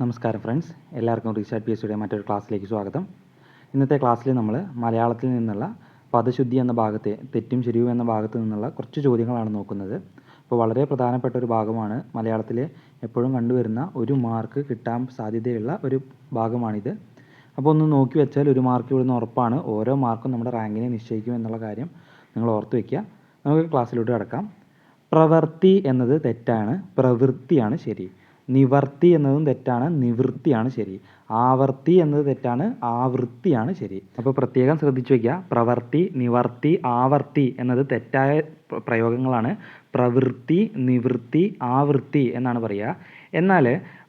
നമസ്കാരം ഫ്രണ്ട്സ്. എല്ലാവർക്കും റീസാർട്ട് P S സിയുടെ മറ്റൊരു ക്ലാസ്സിലേക്ക് സ്വാഗതം. ഇന്നത്തെ ക്ലാസ്സിൽ നമ്മൾ മലയാളത്തിൽ നിന്നുള്ള പദശുദ്ധി എന്ന ഭാഗത്തെ തെറ്റും ശരിയും എന്ന ഭാഗത്ത് നിന്നുള്ള കുറച്ച് ചോദ്യങ്ങളാണ് നോക്കുന്നത്. അപ്പോൾ വളരെ പ്രധാനപ്പെട്ട ഒരു ഭാഗമാണ്. മലയാളത്തിലെ എപ്പോഴും കണ്ടുവരുന്ന ഒരു മാർക്ക് കിട്ടാൻ സാധ്യതയുള്ള ഒരു ഭാഗമാണിത്. അപ്പോൾ ഒന്ന് നോക്കി വെച്ചാൽ ഒരു മാർക്ക് ഇവിടുന്ന് ഉറപ്പാണ്. ഓരോ മാർക്കും നമ്മുടെ റാങ്കിനെ നിശ്ചയിക്കും എന്നുള്ള കാര്യം നിങ്ങൾ ഓർത്ത് വയ്ക്കുക നമുക്ക് ക്ലാസ്സിലോട്ട് കിടക്കാം. പ്രവൃത്തി എന്നത് തെറ്റാണ്. പ്രവൃത്തിയാണ് ശരി. നിവർത്തി എന്നതും തെറ്റാണ് നിവൃത്തിയാണ് ശരി. ആവർത്തി എന്നത് തെറ്റാണ് ആവൃത്തിയാണ് ശരി. അപ്പോൾ പ്രത്യേകം ശ്രദ്ധിച്ചു വയ്ക്കുക പ്രവർത്തി നിവർത്തി ആവർത്തി എന്നത് തെറ്റായ പ്രയോഗങ്ങളാണ്. പ്രവൃത്തി നിവൃത്തി ആവൃത്തി എന്നാണ് പറയുക. എന്നാൽ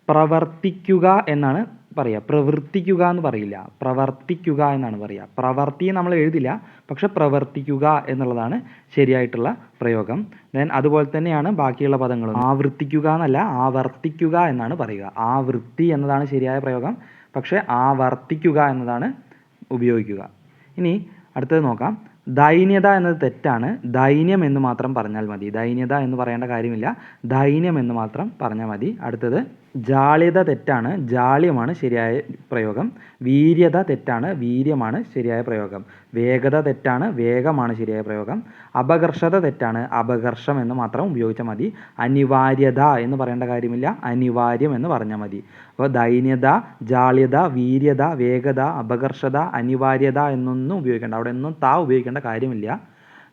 പ്രവർത്തിക്കുക എന്നാണ് പറയുക പ്രവർത്തിക്കുക എന്ന് പറയില്ല. പ്രവർത്തിക്കുക എന്നാണ് പറയുക പ്രവർത്തി നമ്മൾ എഴുതില്ല പക്ഷെ പ്രവർത്തിക്കുക എന്നുള്ളതാണ് ശരിയായിട്ടുള്ള പ്രയോഗം. ദെൻ അതുപോലെ തന്നെയാണ് ബാക്കിയുള്ള പദങ്ങളും. ആവർത്തിക്കുക എന്നല്ല ആവർത്തിക്കുക എന്നാണ് പറയുക. ആവൃത്തി എന്നതാണ് ശരിയായ പ്രയോഗം പക്ഷെ ആവർത്തിക്കുക എന്നതാണ് ഉപയോഗിക്കുക. ഇനി അടുത്തത് നോക്കാം. ദൈന്യത എന്നത് തെറ്റാണ്. ദൈന്യം എന്ന് മാത്രം പറഞ്ഞാൽ മതി. ദൈന്യത എന്ന് പറയേണ്ട കാര്യമില്ല. ദൈന്യം എന്ന് മാത്രം പറഞ്ഞാൽ മതി. അടുത്തത് ജാള്യത തെറ്റാണ് ജാള്യമാണ് ശരിയായ പ്രയോഗം. വീര്യത തെറ്റാണ് വീര്യമാണ് ശരിയായ പ്രയോഗം. വേഗത തെറ്റാണ് വേഗമാണ് ശരിയായ പ്രയോഗം. അപകർഷത തെറ്റാണ് അപകർഷം എന്ന് മാത്രം ഉപയോഗിച്ചാൽ മതി. അനിവാര്യത എന്ന് പറയേണ്ട കാര്യമില്ല. അനിവാര്യം എന്ന് പറഞ്ഞാൽ മതി. അപ്പോൾ ദൈന്യത ജാള്യത വീര്യത വേഗത അപകർഷത അനിവാര്യത എന്നൊന്നും ഉപയോഗിക്കേണ്ട. അവിടെ ഒന്നും താ ഉപയോഗിക്കേണ്ട കാര്യമില്ല.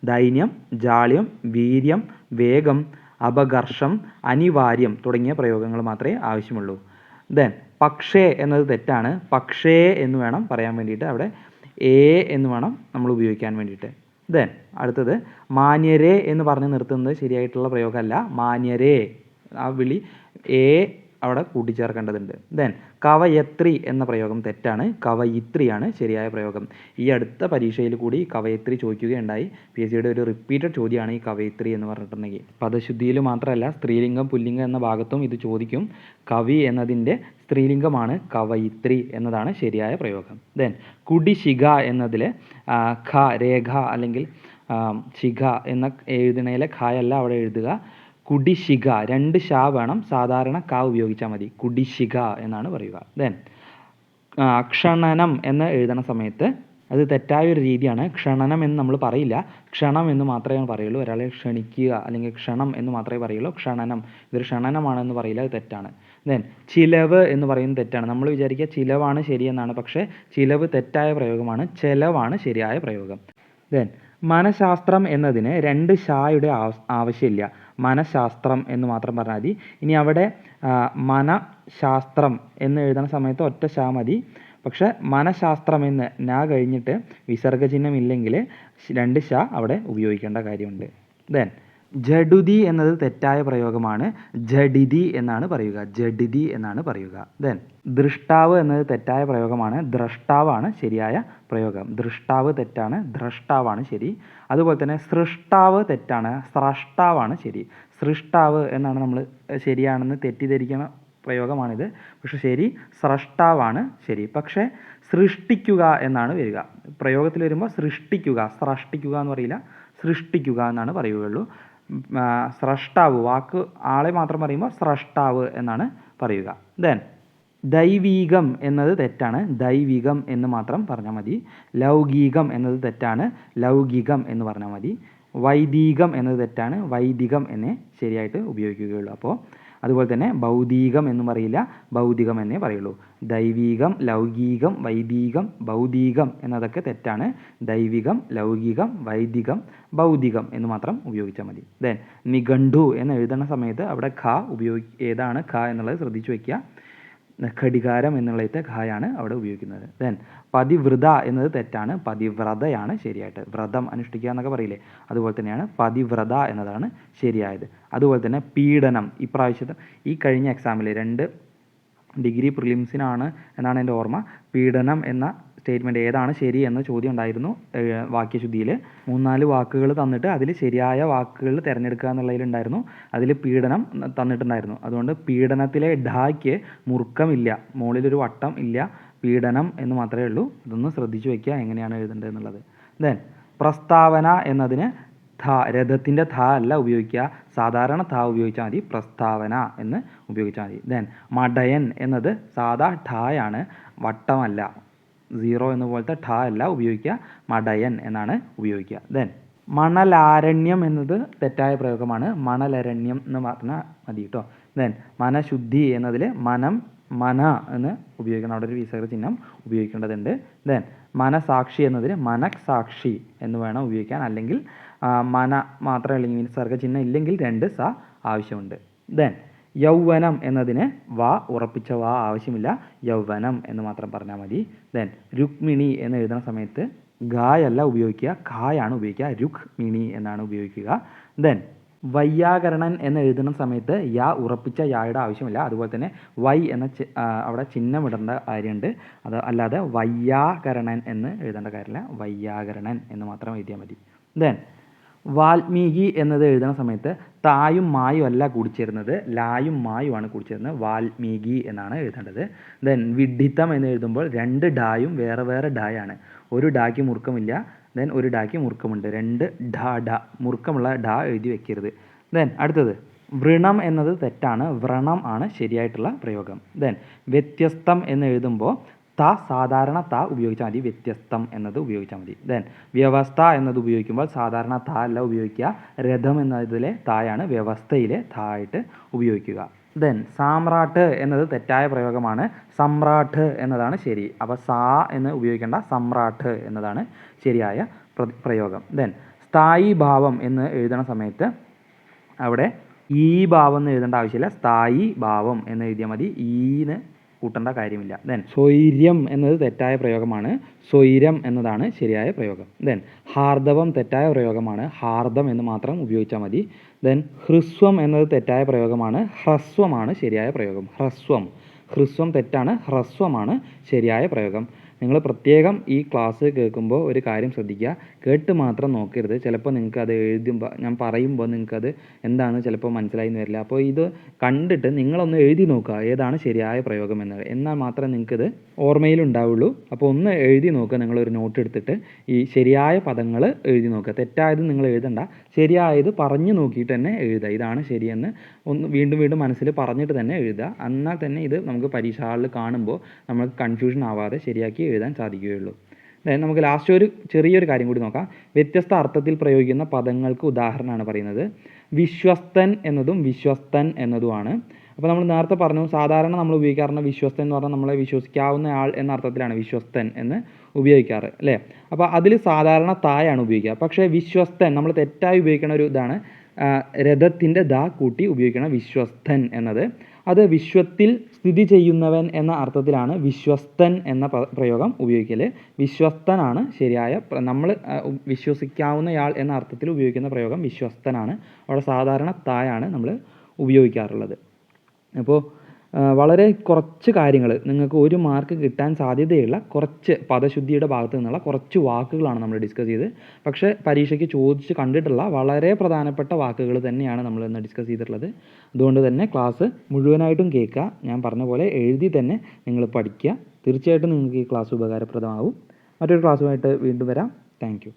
ദൈന്യം ജാള്യം വീര്യം വേഗം അപകർഷം അനിവാര്യം തുടങ്ങിയ പ്രയോഗങ്ങൾ മാത്രമേ ആവശ്യമുള്ളൂ. ദെൻ പക്ഷേ എന്നത് തെറ്റാണ്. പക്ഷേ എന്ന് വേണം പറയാൻ വേണ്ടിയിട്ട് അവിടെ ഏ എന്ന് വേണം നമ്മൾ ഉപയോഗിക്കാൻ വേണ്ടിയിട്ട്. ദെൻ അടുത്തത് മാന്യരെ എന്ന് പറഞ്ഞ് നിർത്തുന്നത് ശരിയായിട്ടുള്ള പ്രയോഗമല്ല. മാന്യരെ. ആ വിളി ഏ അവിടെ കൂട്ടിച്ചേർക്കേണ്ടതുണ്ട്. ദെൻ കവയത്രി എന്ന പ്രയോഗം തെറ്റാണ്. കവയിത്രിയാണ് ശരിയായ പ്രയോഗം. ഈ അടുത്ത പരീക്ഷയിൽ കൂടി കവയത്രി ചോദിക്കുകയുണ്ടായി. പി എസ് സിയുടെ ഒരു റിപ്പീറ്റഡ് ചോദ്യമാണ് ഈ കവയിത്രി എന്ന് പറഞ്ഞിട്ടുണ്ടെങ്കിൽ. പദശുദ്ധിയിൽ മാത്രമല്ല സ്ത്രീലിംഗം പുല്ലിംഗം എന്ന ഭാഗത്തും ഇത് ചോദിക്കും. കവി എന്നതിന്റെ സ്ത്രീലിംഗമാണ് കവയിത്രി എന്നതാണ് ശരിയായ പ്രയോഗം. ദെൻ കുടിശിഖ എന്നതിൽ ഖ രേഖ അല്ലെങ്കിൽ ശിഖ എന്ന എഴുതണയിലെ ഖായല്ല അവിടെ എഴുതുക. കുടിശിഖ രണ്ട് ഷാ വേണം. സാധാരണ ക ഉപയോഗിച്ചാൽ മതി. കുടിശിക എന്നാണ് പറയുക. ദെൻ ക്ഷണനം എന്ന് എഴുതണ സമയത്ത് അത് തെറ്റായ ഒരു രീതിയാണ്. ക്ഷണനം എന്ന് നമ്മൾ പറയില്ല. ക്ഷണം എന്ന് മാത്രമേ പറയുള്ളൂ. ഒരാളെ ക്ഷണിക്കുക അല്ലെങ്കിൽ ക്ഷണം എന്ന് മാത്രമേ പറയുള്ളൂ. ക്ഷണനം. ഇതൊരു ക്ഷണനമാണെന്ന് പറയില്ല. അത് തെറ്റാണ്. ദെൻ ചിലവ് എന്ന് പറയുന്നത് തെറ്റാണ്. നമ്മൾ വിചാരിക്കുക ചിലവാണ് ശരിയെന്നാണ് പക്ഷേ ചിലവ് തെറ്റായ പ്രയോഗമാണ്. ചെലവാണ് ശരിയായ പ്രയോഗം. ദെൻ മനഃശാസ്ത്രം എന്നതിന് രണ്ട് ഷായുടെ ആവശ്യമില്ല. മനഃശാസ്ത്രം എന്ന് മാത്രം പറഞ്ഞാൽ മതി. ഇനി അവിടെ മനഃശാസ്ത്രം എന്ന് എഴുതുന്ന സമയത്ത് ഒറ്റ ശാ മതി. പക്ഷെ മനഃശാസ്ത്രം എന്ന് നാ കഴിഞ്ഞിട്ട് വിസർഗചിഹ്നം ഇല്ലെങ്കിൽ രണ്ട് ഷാ അവിടെ ഉപയോഗിക്കേണ്ട കാര്യമുണ്ട്. ദെൻ ജഡുതി എന്നത് തെറ്റായ പ്രയോഗമാണ്. ജഡിതി എന്നാണ് പറയുക. ജഡിതി എന്നാണ് പറയുക. ദെൻ ദൃഷ്ടാവ് എന്നത് തെറ്റായ പ്രയോഗമാണ്. ദ്രഷ്ടാവാണ് ശരിയായ പ്രയോഗം. ദൃഷ്ടാവ് തെറ്റാണ് ദ്രഷ്ടാവാണ് ശരി. അതുപോലെ തന്നെ സൃഷ്ടാവ് തെറ്റാണ് സ്രഷ്ടാവാണ് ശരി. സൃഷ്ടാവ് എന്നാണ് നമ്മൾ ശരിയാണെന്ന് തെറ്റിദ്ധരിക്കുന്ന പ്രയോഗമാണിത്. പക്ഷെ ശരി സ്രഷ്ടാവാണ് ശരി. പക്ഷേ സൃഷ്ടിക്കുക എന്നാണ് വരിക. പ്രയോഗത്തിൽ വരുമ്പോൾ സൃഷ്ടിക്കുക സ്രഷ്ടിക്കുക എന്ന് പറയില്ല. സൃഷ്ടിക്കുക എന്നാണ് പറയുകയുള്ളൂ. സ്രഷ്ടാവ് വാക്ക് ആളെ മാത്രം പറയുമ്പോൾ സ്രഷ്ടാവ് എന്നാണ് പറയുക. ദെൻ ദൈവീകം എന്നത് തെറ്റാണ്. ദൈവികം എന്ന് മാത്രം പറഞ്ഞാൽ മതി. ലൗകികം എന്നത് തെറ്റാണ്. ലൗകികം എന്ന് പറഞ്ഞാൽ മതി. വൈദികം എന്നത് തെറ്റാണ്. വൈദികം എന്നേ ശരിയായിട്ട് ഉപയോഗിക്കുകയുള്ളൂ. അപ്പോൾ അതുപോലെ തന്നെ ഭൗതികം എന്നും പറയില്ല ഭൗതികം എന്നേ പറയുള്ളൂ. ദൈവീകം ലൗകികം വൈദികം ഭൗതികം എന്നതൊക്കെ തെറ്റാണ്. ദൈവികം ലൗകികം വൈദികം ഭൗതികം എന്ന് മാത്രം ഉപയോഗിച്ചാൽ മതി. ദെൻ നിഘണ്ടു എന്ന് എഴുതുന്ന സമയത്ത് അവിടെ ഖ ഉപയോഗി ഏതാണ് ഖ എന്നുള്ളത് ശ്രദ്ധിച്ചു വയ്ക്കുക ഘടികാരം എന്നുള്ളത്തെ ഖായാണ് അവിടെ ഉപയോഗിക്കുന്നത്. ദെൻ പതിവ്രത എന്നത് തെറ്റാണ്. പതിവ്രതയാണ് ശരിയായിട്ട്. വ്രതം അനുഷ്ഠിക്കുക എന്നൊക്കെ പറയില്ലേ? അതുപോലെ തന്നെയാണ് പതിവ്രത എന്നതാണ് ശരിയായത്. അതുപോലെ തന്നെ പീഡനം. ഇപ്രാവശ്യത്തെ ഈ കഴിഞ്ഞ എക്സാമിലെ രണ്ട് ഡിഗ്രി പ്രിലിംസിനാണ് എന്നാണ് എന്റെ ഓർമ്മ. പീഡനം എന്ന സ്റ്റേറ്റ്മെന്റ് ഏതാണ് ശരി എന്ന ചോദ്യം ഉണ്ടായിരുന്നു വാക്യശുദ്ധിയിൽ മൂന്നാൽ വാക്കുകൾ തന്നിട്ട് അതിൽ ശരിയായ വാക്കുകൾ തിരഞ്ഞെടുക്കുക എന്നുള്ളതിലുണ്ടായിരുന്നു അതിൽ പീഡനം തന്നിട്ടുണ്ടായിരുന്നു. അതുകൊണ്ട് പീഡനത്തിലെ ഡായ്ക്ക് മുറുക്കമില്ല മുകളിലൊരു വട്ടം ഇല്ല പീഡനം എന്ന് മാത്രമേ ഉള്ളൂ. ഇതൊന്ന് ശ്രദ്ധിച്ചു വയ്ക്കുക എങ്ങനെയാണ് എഴുതേണ്ടത് എന്നുള്ളത്. ദെൻ പ്രസ്താവന എന്നതിന് ധ രഥത്തിന്റെ ധ അല്ല ഉപയോഗിക്കുക. സാധാരണ ധ ഉപയോഗിച്ചാൽ മതി പ്രസ്താവന എന്ന് ഉപയോഗിച്ചാൽ മതി. ദെൻ മടയൻ എന്നത് സാധാ ഠായാണ് വട്ടമല്ല. സീറോ എന്ന പോലത്തെ ഠ അല്ല ഉപയോഗിക്കുക മടയൻ എന്നാണ് ഉപയോഗിക്കുക. ദെൻ മണലാരണ്യം എന്നത് തെറ്റായ പ്രയോഗമാണ്. മണലരണ്യം എന്ന് പറഞ്ഞാൽ മതി കേട്ടോ ദെൻ മനശുദ്ധി എന്നതിൽ മനം മന എന്ന് ഉപയോഗിക്കണം. അവിടെ ഒരു വിസർഗ ചിഹ്നം ഉപയോഗിക്കേണ്ടതുണ്ട്. ദെൻ മനസാക്ഷി എന്നതിൽ മനസാക്ഷി എന്ന് വേണം ഉപയോഗിക്കാൻ. അല്ലെങ്കിൽ മന മാത്രം അല്ലെങ്കിൽ വിസർഗ ചിഹ്നം ഇല്ലെങ്കിൽ രണ്ട് സ ആവശ്യമുണ്ട്. ദെൻ യൗവനം എന്നതിന് വ ഉറപ്പിച്ച വ ആവശ്യമില്ല. യൗവനം എന്ന് മാത്രം പറഞ്ഞാൽ മതി. ദെൻ രുക്മിണി എന്ന് എഴുതുന്ന സമയത്ത് ഗായല്ല ഉപയോഗിക്കുക. ഖായാണ് ഉപയോഗിക്കുക. രുക്മിണി എന്നാണ് ഉപയോഗിക്കുക. ദെൻ വയ്യാകരണൻ എന്ന് എഴുതുന്ന സമയത്ത് യാ ഉറപ്പിച്ച യായുടെ ആവശ്യമില്ല. അതുപോലെ തന്നെ വൈ എന്ന അവിടെ ചിഹ്നം ഇടേണ്ട കാര്യമുണ്ട്. അത് അല്ലാതെ വയ്യാകരണൻ എന്ന് എഴുതേണ്ട കാര്യമില്ല. വയ്യാകരണൻ എന്ന് മാത്രം എഴുതിയാൽ മതി. ദെൻ വാൽമീകി എന്നത് എഴുതുന്ന സമയത്ത് തായും മായും അല്ല കൂടിച്ചേരുന്നത് ലായും മായുമാണ് കൂടിച്ചേരുന്നത്. വാൽമീകി എന്നാണ് എഴുതേണ്ടത്. ദെൻ വിഡ്ഢിത്തം എന്ന് എഴുതുമ്പോൾ രണ്ട് ഡായും വേറെ വേറെ ഡായാണ്. ഒരു ഡായ്ക്ക് മുറുക്കമില്ല ദെൻ ഒരു ഡായ്ക്ക് മുറുക്കമുണ്ട്. രണ്ട് ഡാ ഡ മുറുക്കമുള്ള ഡാ എഴുതി വെക്കരുത്. ദെൻ അടുത്തത് വൃണം എന്നത് തെറ്റാണ്. വ്രണം ആണ് ശരിയായിട്ടുള്ള പ്രയോഗം. ദെൻ വ്യത്യസ്തം എന്ന് എഴുതുമ്പോൾ ത സാധാരണ ത ഉപയോഗിച്ചാൽ മതി വ്യത്യസ്തം എന്നത് ഉപയോഗിച്ചാൽ മതി. ദെൻ വ്യവസ്ഥ എന്നത് ഉപയോഗിക്കുമ്പോൾ സാധാരണ ത അല്ല ഉപയോഗിക്കുക രഥം എന്നതിലെ തായാണ് വ്യവസ്ഥയിലെ ത ആയിട്ട് ഉപയോഗിക്കുക. ദെൻ സാമ്രാട്ട് എന്നത് തെറ്റായ പ്രയോഗമാണ് സമ്രാട്ട് എന്നതാണ് ശരി. അപ്പോൾ സാ എന്ന് ഉപയോഗിക്കേണ്ട സമ്രാട്ട് എന്നതാണ് ശരിയായ പ്ര- പ്രയോഗം. ദെൻ സ്ഥായി ഭാവം എന്ന് എഴുതണ സമയത്ത് അവിടെ ഈ ഭാവം എന്ന് എഴുതേണ്ട ആവശ്യമില്ല സ്ഥായി ഭാവം എന്ന് എഴുതിയാൽ മതി. ഈന്ന് കൂട്ടേണ്ട കാര്യമില്ല. ദെൻ സ്വൈര്യം എന്നത് തെറ്റായ പ്രയോഗമാണ്. സ്വൈരം എന്നതാണ് ശരിയായ പ്രയോഗം. ദെൻ ഹാർദവം തെറ്റായ പ്രയോഗമാണ്. ഹാർദം എന്ന് മാത്രം ഉപയോഗിച്ചാൽ മതി. ദെൻ ഹ്രസ്വം എന്നത് തെറ്റായ പ്രയോഗമാണ്. ഹ്രസ്വമാണ് ശരിയായ പ്രയോഗം. ഹ്രസ്വം. ഹ്രസ്വം തെറ്റാണ്. ഹ്രസ്വമാണ് ശരിയായ പ്രയോഗം. നിങ്ങൾ പ്രത്യേകം ഈ ക്ലാസ് കേൾക്കുമ്പോൾ ഒരു കാര്യം ശ്രദ്ധിക്കുക. കേട്ട് മാത്രം നോക്കരുത്. ചിലപ്പോൾ നിങ്ങൾക്ക് അത് എഴുതുമ്പോൾ ഞാൻ പറയുമ്പോൾ നിങ്ങൾക്കത് എന്താണെന്ന് ചിലപ്പോൾ മനസ്സിലായി എന്ന് വരില്ല. അപ്പോൾ ഇത് കണ്ടിട്ട് നിങ്ങളൊന്ന് എഴുതി നോക്കുക. ഏതാണ് ശരിയായ പ്രയോഗം എന്നത് എന്നാൽ മാത്രമേ നിങ്ങൾക്കിത് ഓർമ്മയിൽ ഉണ്ടാവുള്ളൂ. അപ്പോൾ ഒന്ന് എഴുതി നോക്കുക. നിങ്ങളൊരു നോട്ട് എടുത്തിട്ട് ഈ ശരിയായ പദങ്ങൾ എഴുതി നോക്കുക. തെറ്റായത് നിങ്ങൾ എഴുതണ്ട. ശരിയായത് പറഞ്ഞു നോക്കിയിട്ട് തന്നെ എഴുതുക. ഇതാണ് ശരിയെന്ന് ഒന്ന് വീണ്ടും വീണ്ടും മനസ്സിൽ പറഞ്ഞിട്ട് തന്നെ എഴുതുക. എന്നാൽ തന്നെ ഇത് നമുക്ക് പരീക്ഷ ഹാളിൽ കാണുമ്പോൾ നമുക്ക് കൺഫ്യൂഷൻ ആവാതെ ശരിയാക്കി എഴുതാൻ സാധിക്കുകയുള്ളൂ. നമുക്ക് ലാസ്റ്റ് ഒരു ചെറിയൊരു കാര്യം കൂടി നോക്കാം. വ്യത്യസ്ത അർത്ഥത്തിൽ പ്രയോഗിക്കുന്ന പദങ്ങൾക്ക് ഉദാഹരണമാണ് പറയുന്നത്. വിശ്വസ്തൻ എന്നതും വിശ്വസ്തൻ എന്നതുമാണ്. അപ്പോൾ നമ്മൾ നേരത്തെ പറഞ്ഞു സാധാരണ നമ്മൾ ഉപയോഗിക്കാറുള്ള വിശ്വസ്തൻ എന്ന് പറഞ്ഞാൽ നമ്മളെ വിശ്വസിക്കാവുന്ന ആൾ എന്ന അർത്ഥത്തിലാണ് വിശ്വസ്തൻ എന്ന് ഉപയോഗിക്കാറ് അല്ലേ? അപ്പോൾ അതിൽ സാധാരണ തായാണ് ഉപയോഗിക്കുക. പക്ഷേ വിശ്വസ്തൻ നമ്മൾ തെറ്റായി ഉപയോഗിക്കുന്ന ഒരു ഇതാണ് രഥത്തിന്റെ ദാ കൂട്ടി ഉപയോഗിക്കണം വിശ്വസ്തൻ എന്നത്. അത് വിശ്വത്തിൽ സ്ഥിതി ചെയ്യുന്നവൻ എന്ന അർത്ഥത്തിലാണ് വിശ്വസ്തൻ എന്ന പ്രയോഗം ഉപയോഗിക്കൽ വിശ്വസ്തനാണ് ശരിയായ നമ്മൾ വിശ്വസിക്കാവുന്നയാൾ എന്ന അർത്ഥത്തിൽ ഉപയോഗിക്കുന്ന പ്രയോഗം വിശ്വസ്തനാണ്. അവിടെ സാധാരണ തായാണ് നമ്മൾ ഉപയോഗിക്കാറുള്ളത്. അപ്പോൾ വളരെ കുറച്ച് കാര്യങ്ങൾ നിങ്ങൾക്ക് ഒരു മാർക്ക് കിട്ടാൻ സാധ്യതയുള്ള കുറച്ച് പദശുദ്ധിയുടെ ഭാഗത്ത് നിന്നുള്ള കുറച്ച് വാക്കുകളാണ് നമ്മൾ ഡിസ്കസ് ചെയ്തത്. പക്ഷേ പരീക്ഷയ്ക്ക് ചോദിച്ച് കണ്ടിട്ടുള്ള വളരെ പ്രധാനപ്പെട്ട വാക്കുകൾ തന്നെയാണ് നമ്മൾ ഇന്ന് ഡിസ്കസ് ചെയ്തിട്ടുള്ളത്. അതുകൊണ്ട് തന്നെ ക്ലാസ് മുഴുവനായിട്ടും കേൾക്കുക. ഞാൻ പറഞ്ഞ പോലെ എഴുതി തന്നെ നിങ്ങൾ പഠിക്കുക. തീർച്ചയായിട്ടും നിങ്ങൾക്ക് ഈ ക്ലാസ് ഉപകാരപ്രദമാകും. മറ്റൊരു ക്ലാസ്സുമായിട്ട് വീണ്ടും വരാം. താങ്ക്